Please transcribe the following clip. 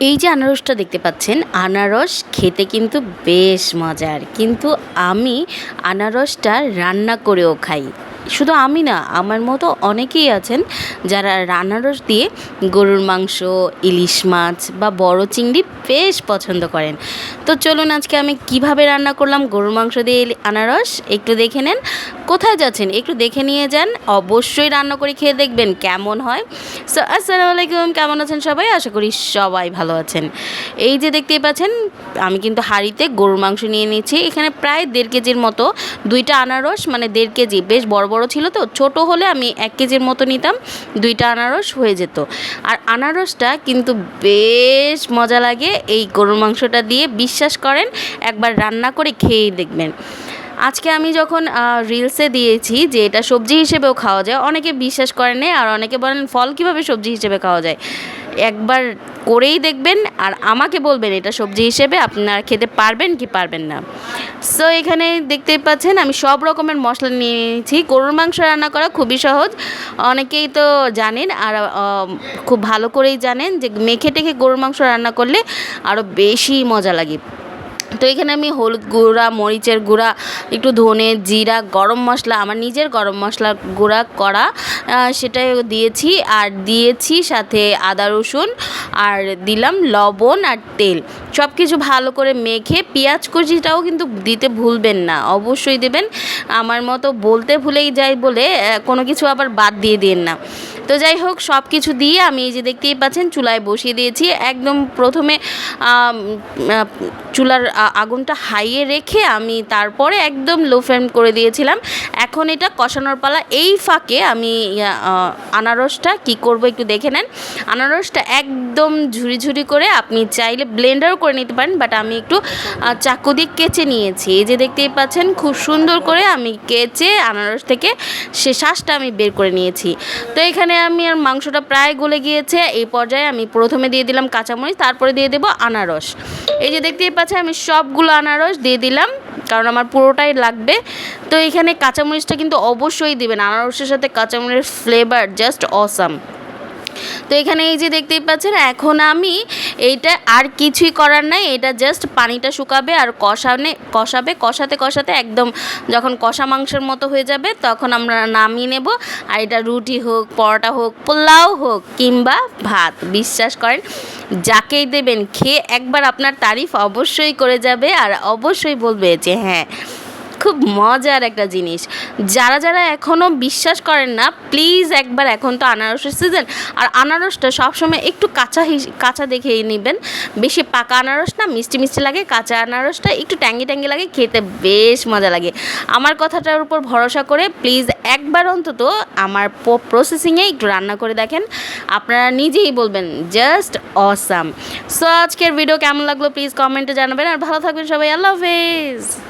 এই যে আনারসটা দেখতে পাচ্ছেন, আনারস খেতে কিন্তু বেশ মজার। কিন্তু আমি আনারসটা রান্না করেও খাই। শুধু আমি না, আমার মতো অনেকেই আছেন যারা আনারস দিয়ে গরুর মাংস, ইলিশ মাছ বা বড় চিংড়ি বেশ পছন্দ করেন। তো চলুন আজকে আমি কীভাবে রান্না করলাম গরুর মাংস দিয়ে আনারস, একটু দেখে নেন। কোথায় যাচ্ছেন? একটু দেখে নিয়ে যান। অবশ্যই রান্না করে খেয়ে দেখবেন কেমন হয়। সো আসসালামু আলাইকুম। কেমন আছেন সবাই? আশা করি সবাই ভালো আছেন। এই যে দেখতেই পাচ্ছেন, আমি কিন্তু হাঁড়িতে গরুর মাংস নিয়ে নিয়েছি এখানে প্রায় দেড় কেজির মতো, দুইটা আনারস মানে দেড় কেজি, বেশ বড় বড় ছিল তো। ছোট হলে আমি এক কেজির মতো নিতাম, দুইটা আনারস হয়ে যেত। আর আনারসটা কিন্তু বেশ মজা লাগে। এই গরুর মাংসটা দিয়ে বিশ্বাস করেন, একবার রান্না করে খেয়েই দেখবেন। আজকে আমি যখন রিলসে দিয়েছি যে এটা সবজি হিসেবেও খাওয়া যায়, অনেকে বিশ্বাস করেন আর অনেকে বলেন ফল কীভাবে সবজি হিসেবে খাওয়া যায়। একবার করেই দেখবেন, আর আমাকে বলবেন এটা সবজি হিসেবে আপনারা খেতে পারবেন কি পারবেন না। সো এখানে দেখতেই পাচ্ছেন আমি সব রকমের মশলা নিয়েছি, গরুর মাংস রান্না করা খুবই সহজ। অনেকেই তো জানেন, আর খুব ভালো করেই জানেন যে মেখে টেখে গরুর মাংস রান্না করলে আরও বেশি মজা লাগে। তো এখানে আমি হলুদ গুঁড়া, মরিচের গুঁড়া, একটু ধনে জিরা, গরম মশলা, আমার নিজের গরম মশলা গুঁড়া করা সেটাই দিয়েছি। আর দিয়েছি সাথে আদা রসুন, আর দিলাম লবণ আর তেল। সব কিছু ভালো করে মেখে পেঁয়াজ কুচিটাও কিন্তু দিতে ভুলবেন না, অবশ্যই দেবেন। আমার মতো বলতে ভুলেই যাই বলে কোনো কিছু আবার বাদ দিয়ে দিন না। তো যাই হোক সব কিছু দিয়ে আমি এই যে দেখতেই পাচ্ছেন চুলায় বসিয়ে দিয়েছি। একদম প্রথমে চুলার আগুনটা হাইয়ে রেখে আমি তারপরে একদম লো ফ্লেম করে দিয়েছিলাম। এখন এটা কষানোর পালা, এই ফাঁকে আমি আনারসটা কি করব একটু দেখে নেন। আনারসটা একদম ঝুরি ঝুরি করে আপনি চাইলে ব্লেন্ডারও করে নিতে পারেন বাট আমি একটু চাকু দিয়ে কেচে নিয়েছি। এই যে দেখতেই পাচ্ছেন, খুব সুন্দর করে আমি কেচে আনারস থেকে সে শ্বাসটা আমি বের করে নিয়েছি। তো এখানে আমি আর মাংসটা প্রায় গলে গিয়েছে। এই পর্যায়ে আমি প্রথমে দিয়ে দিলাম কাঁচামরিচ, তারপরে দিয়ে দেবো আনারস। এই যে দেখতেই পাচ্ছেন, আমি সবগুলো আনারস দিয়ে দিলাম, কারণ আমার পুরোটাই লাগবে। তো এখানে কাঁচামরিচটা কিন্তু অবশ্যই দেবেন। আনারসের সাথে কাঁচামরিচের ফ্লেভার জাস্ট অসাম তো এখানে এই যে দেখতেই পাচ্ছেন, এখন আমি এইটা আর কিছুই করার নাই, এটা জাস্ট পানিটা শুকাবে আর কষানে, কষাবে, কষাতে কষাতে একদম যখন কষা মাংসের মতো হয়ে যাবে তখন আমরা নামিয়ে নেব। আর এটা রুটি হোক, পরোটা হোক, পোলাও হোক কিংবা ভাত, বিশ্বাস করেন, যাকেই দেবেন, খেয়ে একবার আপনার তারিফ অবশ্যই করে যাবে আর অবশ্যই বলবে যে হ্যাঁ খুব মজার একটা জিনিস। যারা যারা এখনও বিশ্বাস করেন না প্লিজ একবার এখন তো আনারসের সিজন আর আনারসটা সবসময় একটু কাঁচা কাঁচা দেখে নেবেন। বেশি পাকা আনারস না, মিষ্টি মিষ্টি লাগে, কাঁচা আনারসটা একটু ট্যাঙ্গি ট্যাঙ্গি লাগে, খেতে বেশ মজা লাগে। আমার কথাটার উপর ভরসা করে প্লিজ একবার অন্তত আমার প্রসেসিংয়ে একটু রান্না করে দেখেন। আপনারা নিজেই বলবেন জাস্ট অসাম সো আজকের ভিডিও কেমন লাগল প্লিজ কমেন্টে জানাবেন। আর ভালো থাকবেন সবাই, আল্লাহ হাফেজ।